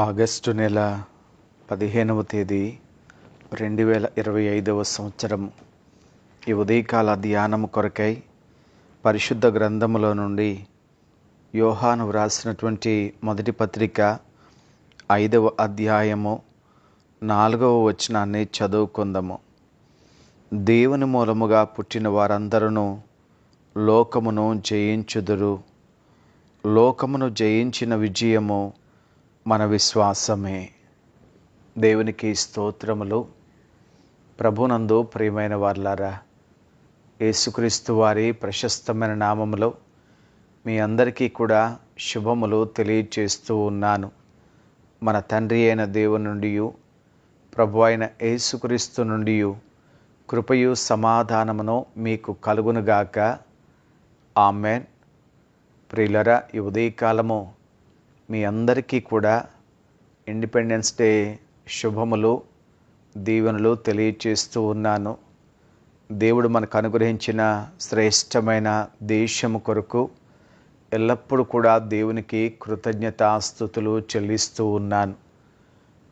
August నెల పదిహేనవ తేదీ రెండు వేల ఇరవై ఐదవ సంవత్సరం. ఈ ఉదయకాల ధ్యానము కొరకై పరిశుద్ధ గ్రంథములో నుండి యోహాను వ్రాసినటువంటి మొదటి పత్రిక ఐదవ అధ్యాయము నాలుగవ వచనాన్ని చదువుకుందాము. దేవుని మూలముగా పుట్టిన వారందరూ లోకమును జయించుదురు. లోకమును జయించిన విజయము మన విశ్వాసమే. దేవునికి స్తోత్రములు. ప్రభునందు ప్రియమైన వార్లారా యేసుక్రీస్తు వారి ప్రశస్తమైన నామములో మీ అందరికీ కూడా శుభములు తెలియచేస్తూ ఉన్నాను. మన తండ్రి అయిన దేవుని నుండి ప్రభు అయిన యేసుక్రీస్తు నుండి కృపయు సమాధానమును మీకు కలుగునుగాక. ఆమెన్. ప్రియులరా ఈ ఉదయకాలము మీ అందరికీ కూడా ఇండిపెండెన్స్ డే శుభములు దీవెనలు తెలియచేస్తూ ఉన్నాను. దేవుడు మనకు అనుగ్రహించిన శ్రేష్టమైన దేశము కొరకు ఎల్లప్పుడూ కూడా దేవునికి కృతజ్ఞతాస్థుతులు చెల్లిస్తూ ఉన్నాను.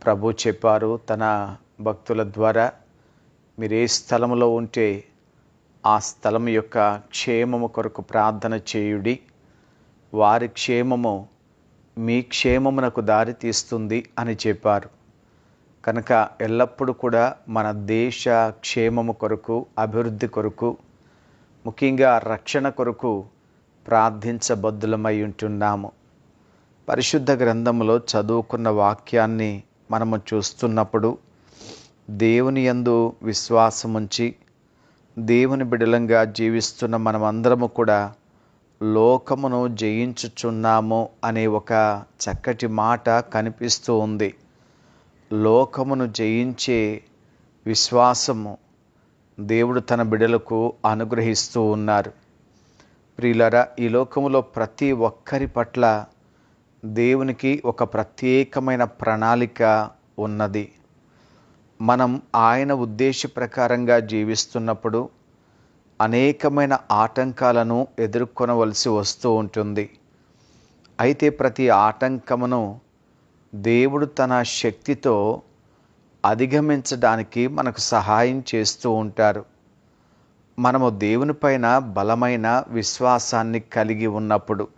ప్రభు చెప్పారు తన భక్తుల ద్వారా మీరు ఏ స్థలంలో ఉంటే ఆ స్థలం యొక్క క్షేమము కొరకు ప్రార్థన చేయుడి. వారి క్షేమము మీ క్షేమమునకు దారి తీస్తుంది అని చెప్పారు. కనుక ఎల్లప్పుడూ కూడా మన దేశ క్షేమము కొరకు అభివృద్ధి కొరకు ముఖ్యంగా రక్షణ కొరకు ప్రార్థించబద్దులమై ఉంటున్నాము. పరిశుద్ధ గ్రంథంలో చదువుకున్న వాక్యాన్ని మనము చూస్తున్నప్పుడు దేవుని యందు విశ్వాసముంచి దేవుని బిడలంగా జీవిస్తున్న మనమందరము కూడా లోకమును జయించుచున్నాము అనే ఒక చక్కటి మాట కనిపిస్తూ ఉంది. లోకమును జయించే విశ్వాసము దేవుడు తన బిడలకు అనుగ్రహిస్తూ ఉన్నారు. ప్రియులరా ఈ లోకములో ప్రతి ఒక్కరి పట్ల దేవునికి ఒక ప్రత్యేకమైన ప్రణాళిక ఉన్నది. మనం ఆయన ఉద్దేశ ప్రకారంగా జీవిస్తున్నప్పుడు అనేకమైన ఆటంకాలను ఎదుర్కొనవలసి వస్తూ ఉంటుంది. అయితే ప్రతి ఆటంకమును దేవుడు తన శక్తితో అధిగమించడానికి మనకు సహాయం చేస్తూ ఉంటారు. మనము దేవునిపైన బలమైన విశ్వాసాన్ని కలిగి ఉన్నప్పుడు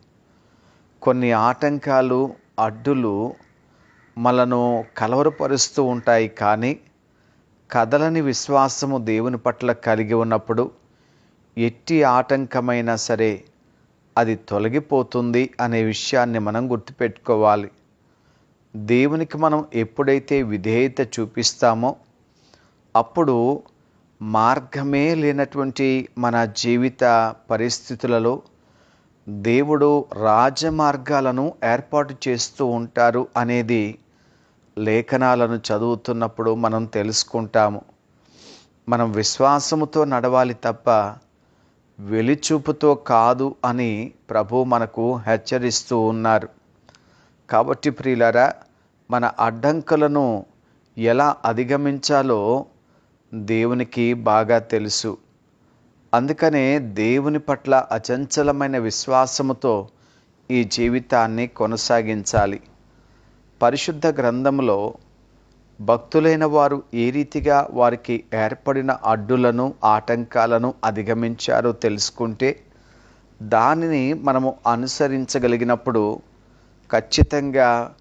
కొన్ని ఆటంకాలు అడ్డులు మనను కలవరపరుస్తూ ఉంటాయి. కానీ కదలని విశ్వాసము దేవుని పట్ల కలిగి ఉన్నప్పుడు ఎట్టి ఆటంకమైనా సరే అది తొలగిపోతుంది అనే విషయాన్ని మనం గుర్తుపెట్టుకోవాలి. దేవునికి మనం ఎప్పుడైతే విధేయత చూపిస్తామో అప్పుడు మార్గమే లేనటువంటి మన జీవిత పరిస్థితులలో దేవుడు రాజమార్గాలను ఏర్పాటు చేస్తూ ఉంటారు అనేది లేఖనాలను చదువుతున్నప్పుడు మనం తెలుసుకుంటాము. మనం విశ్వాసముతో నడవాలి తప్ప వెలిచూపుతో కాదు అని ప్రభు మనకు హెచ్చరిస్తూ ఉన్నారు. కాబట్టి ప్రియులరా మన అడ్డంకులను ఎలా అధిగమించాలో దేవునికి బాగా తెలుసు. అందుకనే దేవుని పట్ల అచంచలమైన విశ్వాసముతో ఈ జీవితాన్ని కొనసాగించాలి. పరిశుద్ధ గ్రంథంలో భక్తులైన వారు ఏ రీతిగా వారికి ఏర్పడిన అడ్డులను ఆటంకాలను అధిగమించారో తెలుసుకుంటే దానిని మనము అనుసరించగలిగినప్పుడు ఖచ్చితంగా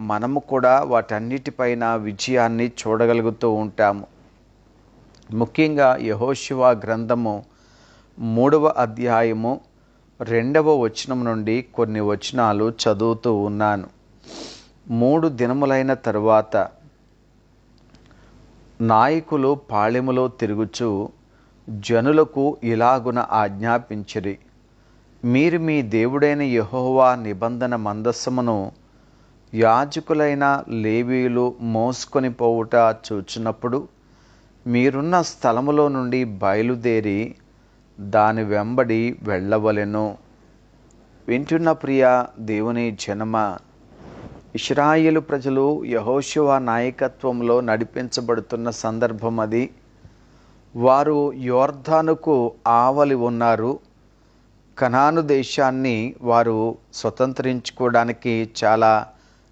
మనము కూడా వాటన్నిటిపైన విజయాన్ని చూడగలుగుతూ ఉంటాము. ముఖ్యంగా యహోశివ గ్రంథము మూడవ అధ్యాయము రెండవ వచనం నుండి కొన్ని వచనాలు చదువుతూ ఉన్నాను. మూడు దినములైన తరువాత నాయకులు పాళెములో తిరుగుచు జనులకు ఇలాగున ఆజ్ఞాపించిరి. మీరు మీ దేవుడైన యహోవా నిబంధన మందస్సమును యాజకులైన లేవీలు మోసుకొని పోవుట చూచినప్పుడు మీరున్న స్థలములో నుండి బయలుదేరి దాని వెంబడి వెళ్ళవలెను. వింటున్న ప్రియ దేవుని జనమ ఇస్రాయేలు ప్రజలు యహోశివ నాయకత్వంలో నడిపించబడుతున్న సందర్భం అది. వారు యోర్ధానుకు ఆవలి ఉన్నారు. కనాను దేశాన్ని వారు స్వతంత్రించుకోవడానికి చాలా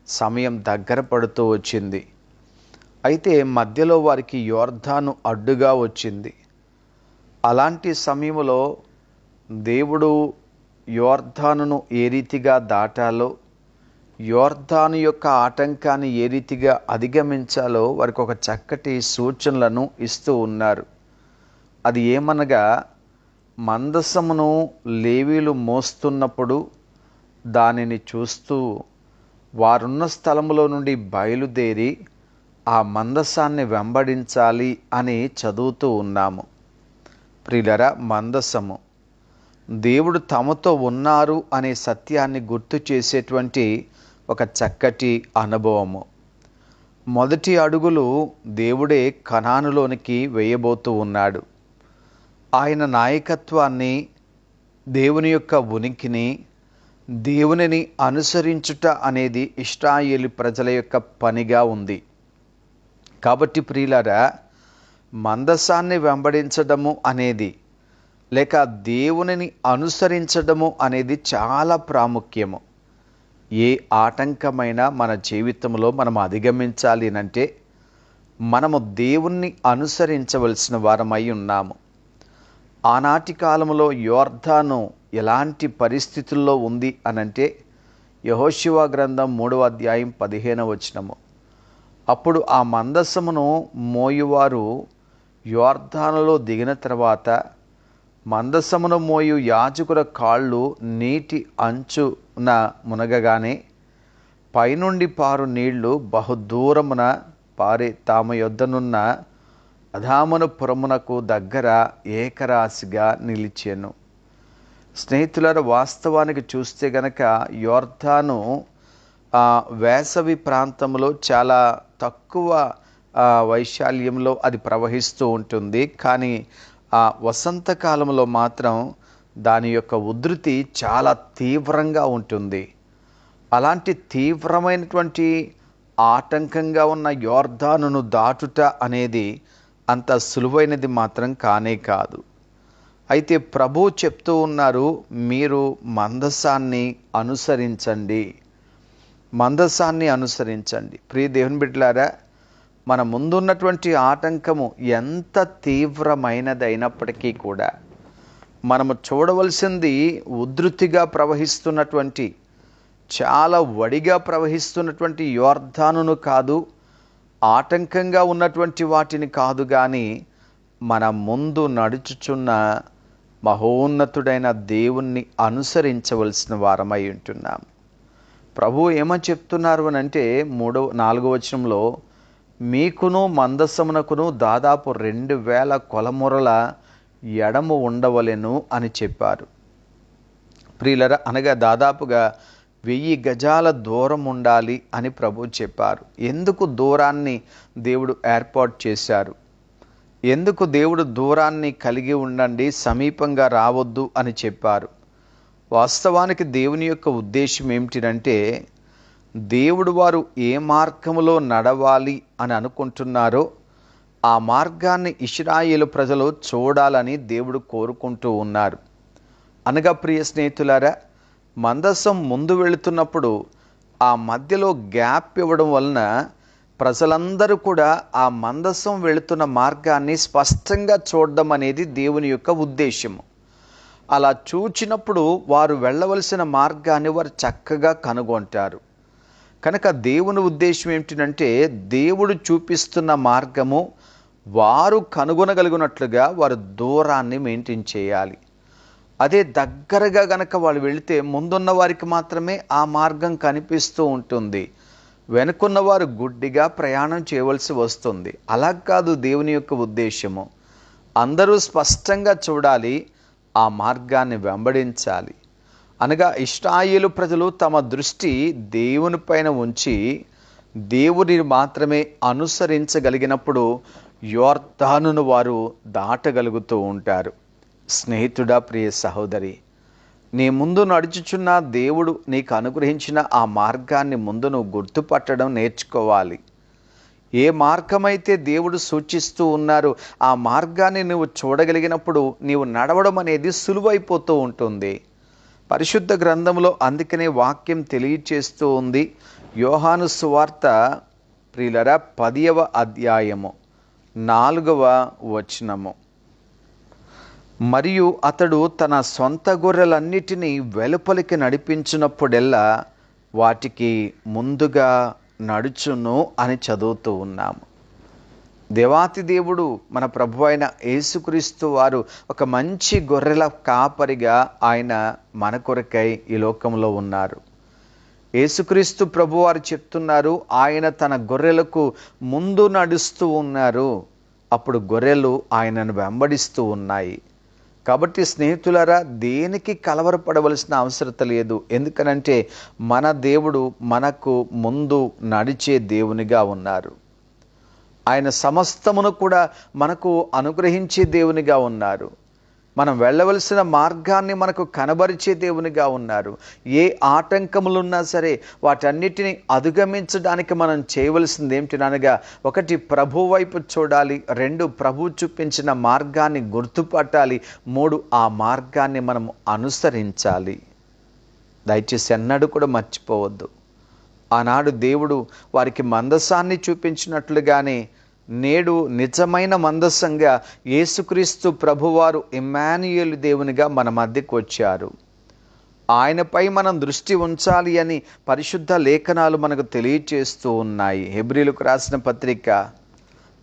సమయం దగ్గర పడుతూ వచ్చింది. అయితే మధ్యలో వారికి యోర్ధాను అడ్డుగా వచ్చింది. అలాంటి సమయంలో దేవుడు యోర్ధానును ఏ రీతిగా దాటాలో యోర్ధాను యొక్క ఆటంకాన్ని ఏ రీతిగా అధిగమించాలో వారికి ఒక చక్కటి సూచనలను ఇస్తూ ఉన్నారు. అది ఏమనగా మందసమును లేవీలు మోస్తున్నప్పుడు దానిని చూస్తూ వారున్న స్థలములో నుండి బయలుదేరి ఆ మందసాన్ని వెంబడించాలి అని చదువుతూ ఉన్నాము. ప్రిలర మందసము. దేవుడు తమతో ఉన్నారు అనే సత్యాన్ని గుర్తు చేసేటువంటి ఒక చక్కటి అనుభవము. మొదటి అడుగులు దేవుడే కణానులోనికి వేయబోతూ ఉన్నాడు. ఆయన నాయకత్వాన్ని దేవుని యొక్క ఉనికిని దేవునిని అనుసరించుట అనేది ఇష్టాయేలి ప్రజల యొక్క పనిగా ఉంది. కాబట్టి ప్రియులారా మందసాన్ని వెంబడించడము అనేది లేక దేవునిని అనుసరించడము అనేది చాలా ప్రాముఖ్యము. ఏ ఆటంకమైన మన జీవితంలో మనం అధిగమించాలి అంటే మనము దేవుణ్ణి అనుసరించవలసిన వారమై ఉన్నాము. ఆనాటి కాలంలో యోర్ధాను ఎలాంటి పరిస్థితుల్లో ఉంది అనంటే యహోశివ గ్రంథం మూడవ అధ్యాయం పదిహేను వచనము. అప్పుడు ఆ మందసమును మోయువారు యోర్ధానులో దిగిన తర్వాత మందసమును మోయు యాజకుల కాళ్ళు నీటి అంచు అంచున మునగగానే పైనుండి పారు నీళ్ళు బహుదూరమున పారి తాము యొద్దనున్న అధామనుపురమునకు దగ్గర ఏకరాశిగా నిలిచాను. స్నేహితులారా వాస్తవానికి చూస్తే గనక యోర్ధాను వేసవి ప్రాంతంలో చాలా తక్కువ వైశాల్యంలో అది ప్రవహిస్తూ ఉంటుంది. కానీ ఆ వసంతకాలంలో మాత్రం దాని యొక్క ఉధృతి చాలా తీవ్రంగా ఉంటుంది. అలాంటి తీవ్రమైనటువంటి ఆటంకంగా ఉన్న యోర్ధానును దాటుట అనేది అంత సులువైనది మాత్రం కానే కాదు. అయితే ప్రభు చెప్తూ ఉన్నారు మీరు మందసాన్ని అనుసరించండి. మందసాన్ని అనుసరించండి. ప్రియ దేవుని బిడ్డలారా మన ముందున్నటువంటి ఆటంకము ఎంత తీవ్రమైనదైనప్పటికీ కూడా మనము చూడవలసింది ఉధృతిగా ప్రవహిస్తున్నటువంటి చాలా వడిగా ప్రవహిస్తున్నటువంటి యోర్ధానును కాదు ఆటంకంగా ఉన్నటువంటి వాటిని కాదు కానీ మన ముందు నడుచుచున్న మహోన్నతుడైన దేవుణ్ణి అనుసరించవలసిన వారమై ఉంటున్నాం. ప్రభు ఏమని చెప్తున్నారు అని అంటే మూడవ నాలుగవ వచనంలో మీకును మందసమునకును దాదాపు రెండు వేల కొలమురల ఎడము ఉండవలెను అని చెప్పారు. ప్రియులర అనగా దాదాపుగా వెయ్యి గజాల దూరం ఉండాలి అని ప్రభు చెప్పారు. ఎందుకు దూరాన్ని దేవుడు ఏర్పాటు చేశారు? ఎందుకు దేవుడు దూరాన్ని కలిగి ఉండండి సమీపంగా రావద్దు అని చెప్పారు? వాస్తవానికి దేవుని యొక్క ఉద్దేశం ఏమిటినంటే దేవుడు వారు ఏ మార్గంలో నడవాలి అని అనుకుంటున్నారో ఆ మార్గాన్ని ఇస్రాయేలు ప్రజలు చూడాలని దేవుడు కోరుకుంటూ ఉన్నారు. అనగా ప్రియ స్నేహితులారా మందసం ముందు వెళుతున్నప్పుడు ఆ మధ్యలో గ్యాప్ ఇవ్వడం వలన ప్రజలందరూ కూడా ఆ మందసం వెళుతున్న మార్గాన్ని స్పష్టంగా చూడడం అనేది దేవుని యొక్క ఉద్దేశము అలా చూచినప్పుడు వారు వెళ్ళవలసిన మార్గాన్ని వారు చక్కగా కనుగొంటారు. కనుక దేవుని ఉద్దేశం ఏమిటంటే దేవుడు చూపిస్తున్న మార్గము వారు కనుగొనగలిగినట్లుగా వారు దూరాన్ని మెయింటైన్ చేయాలి. అదే దగ్గరగా గనక వాళ్ళు వెళితే ముందున్న వారికి మాత్రమే ఆ మార్గం కనిపిస్తూ ఉంటుంది. వెనుకున్న వారు గుడ్డిగా ప్రయాణం చేయవలసి వస్తుంది. అలా కాదు దేవుని యొక్క ఉద్దేశము. అందరూ స్పష్టంగా చూడాలి ఆ మార్గాన్ని వెంబడించాలి. అనగా ఇష్టాయిలు ప్రజలు తమ దృష్టి దేవునిపైన ఉంచి దేవుని మాత్రమే అనుసరించగలిగినప్పుడు యోర్ధానును వారు దాటగలుగుతూ ఉంటారు. స్నేహితుడా ప్రియ సహోదరి నీ ముందు నడుచుచున్న దేవుడు నీకు అనుగ్రహించిన ఆ మార్గాన్ని ముందు నువ్వు గుర్తుపట్టడం నేర్చుకోవాలి. ఏ మార్గమైతే దేవుడు సూచిస్తూ ఉన్నారు ఆ మార్గాన్ని నువ్వు చూడగలిగినప్పుడు నీవు నడవడం అనేది సులువైపోతూ ఉంటుంది. పరిశుద్ధ గ్రంథంలో అందుకనే వాక్యం తెలియచేస్తూ ఉంది. యోహాను సువార్త ప్రియులరా పదియవ అధ్యాయము నాలుగవ వచనము. మరియు అతడు తన సొంత గొర్రెలన్నిటినీ వెలుపలికి నడిపించినప్పుడెల్లా వాటికి ముందుగా నడుచును అని చదువుతూ ఉన్నాము. దేవాతి దేవుడు మన ప్రభు అయిన యేసుక్రీస్తు వారు ఒక మంచి గొర్రెల కాపరిగా ఆయన మన కొరకై ఈ లోకంలో ఉన్నారు. యేసుక్రీస్తు ప్రభువారు చెప్తున్నారు ఆయన తన గొర్రెలకు ముందు నడుస్తూ ఉన్నారు. అప్పుడు గొర్రెలు ఆయనను వెంబడిస్తూ ఉన్నాయి. కాబట్టి స్నేహితులారా దేనికి కలవరపడవలసిన అవసరత లేదు. ఎందుకనంటే మన దేవుడు మనకు ముందు నడిచే దేవునిగా ఉన్నారు. ఆయన సమస్తమును కూడా మనకు అనుగ్రహించే దేవునిగా ఉన్నారు. మనం వెళ్ళవలసిన మార్గాన్ని మనకు కనబరిచే దేవునిగా ఉన్నారు. ఏ ఆటంకములున్నా సరే వాటన్నిటిని అధిగమించడానికి మనం చేయవలసింది ఏమిటినగా ఒకటి ప్రభు వైపు చూడాలి రెండు ప్రభు చూపించిన మార్గాన్ని గుర్తుపట్టాలి మూడు ఆ మార్గాన్ని మనం అనుసరించాలి. దయచేసి ఎన్నడూ కూడా మర్చిపోవద్దు. ఆనాడు దేవుడు వారికి మందసాన్ని చూపించినట్లుగానే నేడు నిజమైన మందసంగా యేసుక్రీస్తు ప్రభువారు ఇమ్మాన్యుయేలు దేవునిగా మన మధ్యకు వచ్చారు. ఆయనపై మనం దృష్టి ఉంచాలి అని పరిశుద్ధ లేఖనాలు మనకు తెలియచేస్తూ ఉన్నాయి. హెబ్రిలకు రాసిన పత్రిక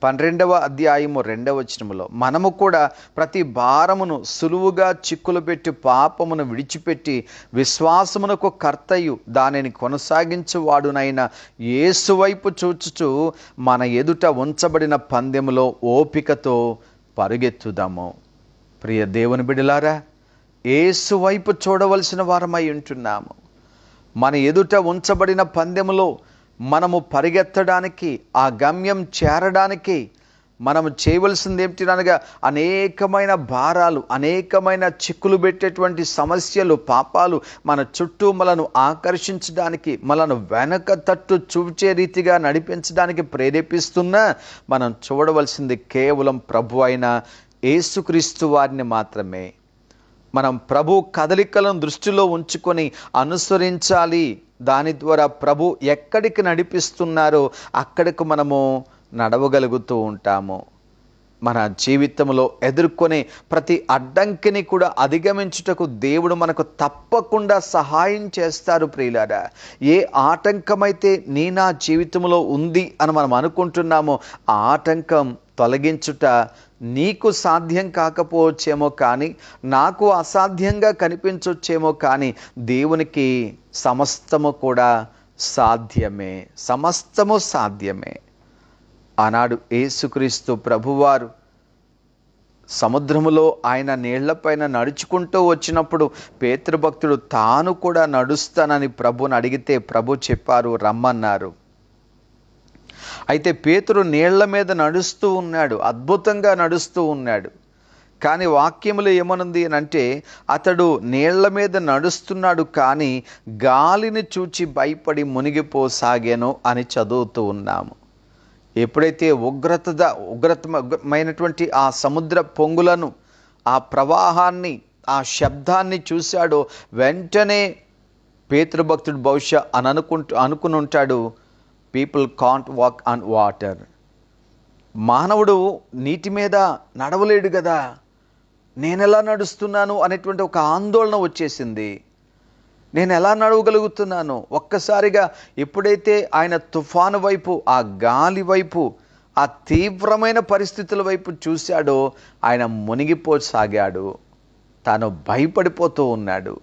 పన్నెండవ అధ్యాయము రెండవ వచనములో మనము కూడా ప్రతి భారమును సులువుగా చిక్కులు పెట్టి పాపమును విడిచిపెట్టి విశ్వాసమునకు కర్తయు దానిని కొనసాగించువాడునైన యేసువైపు చూచుచు మన ఎదుట ఉంచబడిన పందెములో ఓపికతో పరుగెత్తుదాము. ప్రియ దేవుని బిడలారా ఏసువైపు చూడవలసిన వారమై ఉంటున్నాము. మన ఎదుట ఉంచబడిన పందెములో మనము పరిగెత్తడానికి ఆ గమ్యం చేరడానికి మనము చేయవలసింది ఏమిటినగా అనేకమైన భారాలు అనేకమైన చిక్కులు పెట్టేటువంటి సమస్యలు పాపాలు మన చుట్టూ మనను ఆకర్షించడానికి మనను వెనక తట్టు చూచే రీతిగా నడిపించడానికి ప్రేరేపిస్తున్నా మనం చూడవలసింది కేవలం ప్రభు అయిన ఏసుక్రీస్తు వారిని మాత్రమే. మనం ప్రభు కదలికలను దృష్టిలో ఉంచుకొని అనుసరించాలి. దాని ద్వారా ప్రభు ఎక్కడికి నడిపిస్తున్నారో అక్కడికి మనము నడవగలుగుతూ ఉంటాము. మన జీవితంలో ఎదుర్కొనే ప్రతి అడ్డంకిని కూడా అధిగమించుటకు దేవుడు మనకు తప్పకుండా సహాయం చేస్తారు ప్రియులారా. ఏ ఆటంకమైతే నీ నా జీవితంలో ఉంది అని మనం అనుకుంటున్నామో ఆ ఆటంకం తొలగించుట నీకు సాధ్యం కాకపోవచ్చేమో కానీ నాకు అసాధ్యంగా కనిపించొచ్చేమో కానీ దేవునికి సమస్తము కూడా సాధ్యమే సమస్తము సాధ్యమే. ఆనాడు ఏసుక్రీస్తు ప్రభువారు సముద్రములో ఆయన నీళ్ళపైన నడుచుకుంటూ వచ్చినప్పుడు పేతృభక్తుడు తాను కూడా నడుస్తానని ప్రభుని అడిగితే ప్రభు చెప్పారు రమ్మన్నారు. అయితే పేతురు నీళ్ళ మీద నడుస్తూ ఉన్నాడు అద్భుతంగా నడుస్తూ ఉన్నాడు. కానీ వాక్యములు ఏమనుంది అని అంటే అతడు నీళ్ళ మీద నడుస్తున్నాడు కానీ గాలిని చూచి భయపడి మునిగిపోసాగాను అని చదువుతూ ఉన్నాము. ఎప్పుడైతే ఉగ్రత ఉగ్రతమైనటువంటి ఆ సముద్ర పొంగులను ఆ ప్రవాహాన్ని ఆ శబ్దాన్ని చూశాడో వెంటనే పేతృభక్తుడు బహుశా అని అనుకుంటూ అనుకుని ఉంటాడు people can't walk on water మానవుడు నీటి మీద నడవలేడు కదా. నేను ఎలా నడుస్తున్నాను అనేటువంటి ఒక ఆందోళన వచ్చేసింది. నేను ఎలా నడవగలుగుతున్నాను? ఒక్కసారిగా ఎప్పుడైతే ఆయన తుఫాను వైపు ఆ గాలి వైపు ఆ తీవ్రమైన పరిస్థితుల వైపు చూశాడో ఆయన మునిగిపోసాగాడు. తాను భయపడిపోతూ ఉన్నాడు.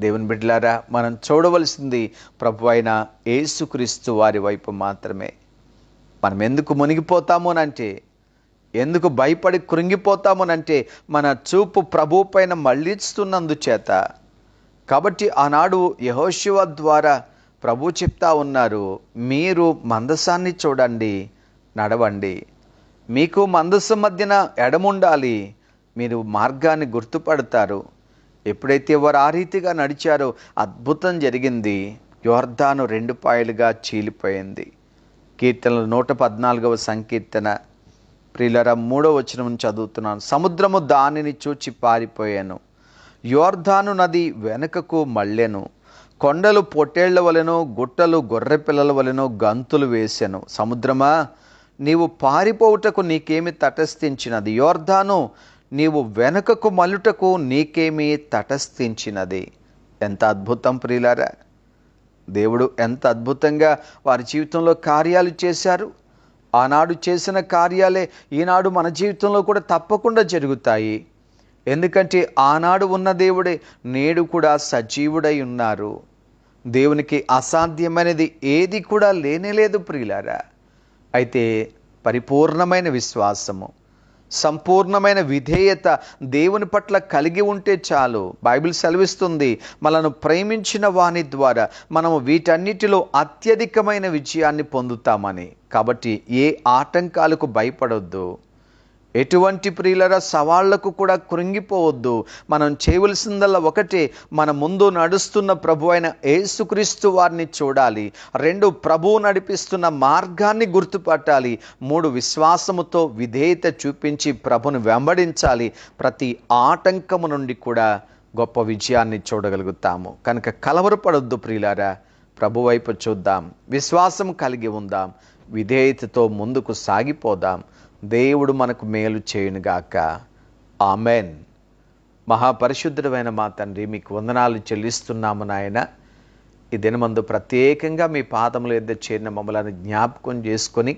దేవుని బిడ్డలారా మనం చూడవలసింది ప్రభు అయిన యేసుక్రీస్తు వారి వైపు మాత్రమే. మనం ఎందుకు మునిగిపోతామోనంటే ఎందుకు భయపడి కృంగిపోతామోనంటే మన చూపు ప్రభు పైన మళ్ళిస్తున్నందుచేత. కాబట్టి ఆనాడు యహోశివ ద్వారా ప్రభు చెప్తా ఉన్నారు మీరు మందసాన్ని చూడండి నడవండి. మీకు మందస్సు మధ్యన ఎడముండాలి మీరు మార్గాన్ని గుర్తుపడతారు. ఎప్పుడైతే వారు ఆ రీతిగా నడిచారో అద్భుతం జరిగింది. యోర్ధాను రెండు పాయలుగా చీలిపోయింది. కీర్తనలు నూట పద్నాలుగవ సంకీర్తన. ప్రియులర మూడవ వచనం చదువుతున్నాను. సముద్రము దానిని చూచి పారిపోయాను. యోర్ధాను నది వెనుకకు మళ్ళెను. కొండలు పొట్టేళ్ళ వలెనో గుట్టలు గొర్రె పిల్లల వలెనో గంతులు వేశాను సముద్రమా నీవు పారిపోవుటకు నీకేమి తటస్థించినది? యోర్ధాను నీవు వెనుకకు మలుటకు నీకేమీ తటస్థించినది. ఎంత అద్భుతం ప్రియులారా! దేవుడు ఎంత అద్భుతంగా వారి జీవితంలో కార్యాలు చేశారు. ఆనాడు చేసిన కార్యాలే ఈనాడు మన జీవితంలో కూడా తప్పకుండా జరుగుతాయి. ఎందుకంటే ఆనాడు ఉన్న దేవుడే నేడు కూడా సజీవుడై ఉన్నారు. దేవునికి అసాధ్యమైనది ఏది కూడా లేనేలేదు ప్రియులారా. అయితే పరిపూర్ణమైన విశ్వాసము సంపూర్ణమైన విధేయత దేవుని పట్ల కలిగి ఉంటే చాలు. బైబిల్ సెలవిస్తుంది మనను ప్రేమించిన వాని ద్వారా మనము వీటన్నిటిలో అత్యధికమైన విజయాన్ని పొందుతామని. కాబట్టి ఏ ఆటంకాలకు భయపడొద్దు. ఎటువంటి ప్రియులర సవాళ్ళకు కూడా కృంగిపోవద్దు. మనం చేయవలసిందల్లా ఒకటే మన ముందు నడుస్తున్న ప్రభు అయిన యేసుక్రీస్తు వారిని చూడాలి. రెండు ప్రభువు నడిపిస్తున్న మార్గాన్ని గుర్తుపట్టాలి. మూడు విశ్వాసముతో విధేయత చూపించి ప్రభును వెంబడించాలి. ప్రతి ఆటంకము నుండి కూడా గొప్ప విజయాన్ని చూడగలుగుతాము. కనుక కలవరపడొద్దు ప్రియులారా. ప్రభు వైపు చూద్దాం. విశ్వాసం కలిగి ఉందాం. విధేయతతో ముందుకు సాగిపోదాం. దేవుడు మనకు మేలు చేయునుగాక ఆమెన్. మహాపరిశుద్ధుడమైన మా తండ్రి మీకు వందనాలు చెల్లిస్తున్నాము నాయన. ఈ దినమందు ప్రత్యేకంగా మీ పాదముల ఎద్ద చేరిన మమ్మలను జ్ఞాపకం చేసుకొని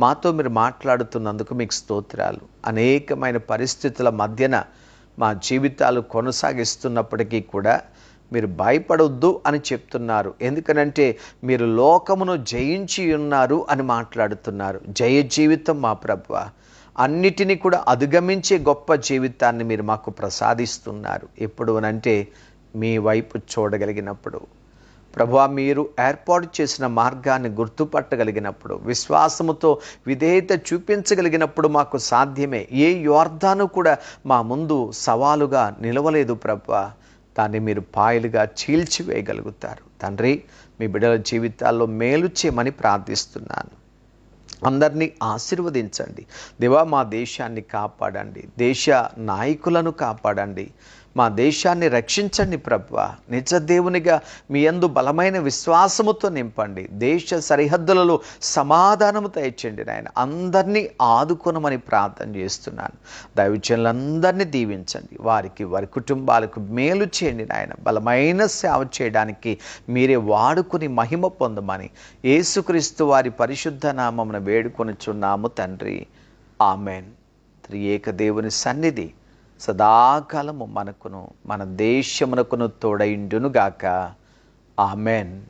మాతో మీరు మాట్లాడుతున్నందుకు మీకు స్తోత్రాలు. అనేకమైన పరిస్థితుల మధ్యన మా జీవితాలు కొనసాగిస్తున్నప్పటికీ కూడా మీరు భయపడొద్దు అని చెప్తున్నారు. ఎందుకనంటే మీరు లోకమును జయించి ఉన్నారు అని మాట్లాడుతున్నారు. జయ జీవితం మా ప్రభు. అన్నిటినీ కూడా అధిగమించే గొప్ప జీవితాన్ని మీరు మాకు ప్రసాదిస్తున్నారు. ఎప్పుడు అనంటే మీ వైపు చూడగలిగినప్పుడు. ప్రభా మీరు ఏర్పాటు చేసిన మార్గాన్ని గుర్తుపట్టగలిగినప్పుడు విశ్వాసముతో విధేయత చూపించగలిగినప్పుడు మాకు సాధ్యమే. ఏ యోర్ధాను కూడా మా ముందు సవాలుగా నిలవలేదు ప్రభా. దాన్ని మీరు పాయలుగా చీల్చివేయగలుగుతారు. తండ్రి మీ బిడ్డల జీవితాల్లో మేలు చేయమని ప్రార్థిస్తున్నాను. అందరినీ ఆశీర్వదించండి. దేవా మా దేశాన్ని కాపాడండి. దేశ నాయకులను కాపాడండి. మా దేశాన్ని రక్షించండి ప్రభు. నిజ దేవునిగా మీ యందు బలమైన విశ్వాసముతో నింపండి. దేశ సరిహద్దులలో సమాధానము తెచ్చండి నాయన. అందరినీ ఆదుకొనమని ప్రార్థన చేస్తున్నాను. దైవజనులందరినీ దీవించండి. వారికి వారి కుటుంబాలకు మేలు చేయండి నాయన. బలమైన సేవ చేయడానికి మీరే వాడుకుని మహిమ పొందమని యేసుక్రీస్తు వారి పరిశుద్ధ నామమున వేడుకొనుచున్నాము తండ్రి. ఆమెన్. త్రియేక దేవుని సన్నిధి. సదాకాలము మనకును మన దేశమునకును తోడైండునుగాక. ఆమెన్.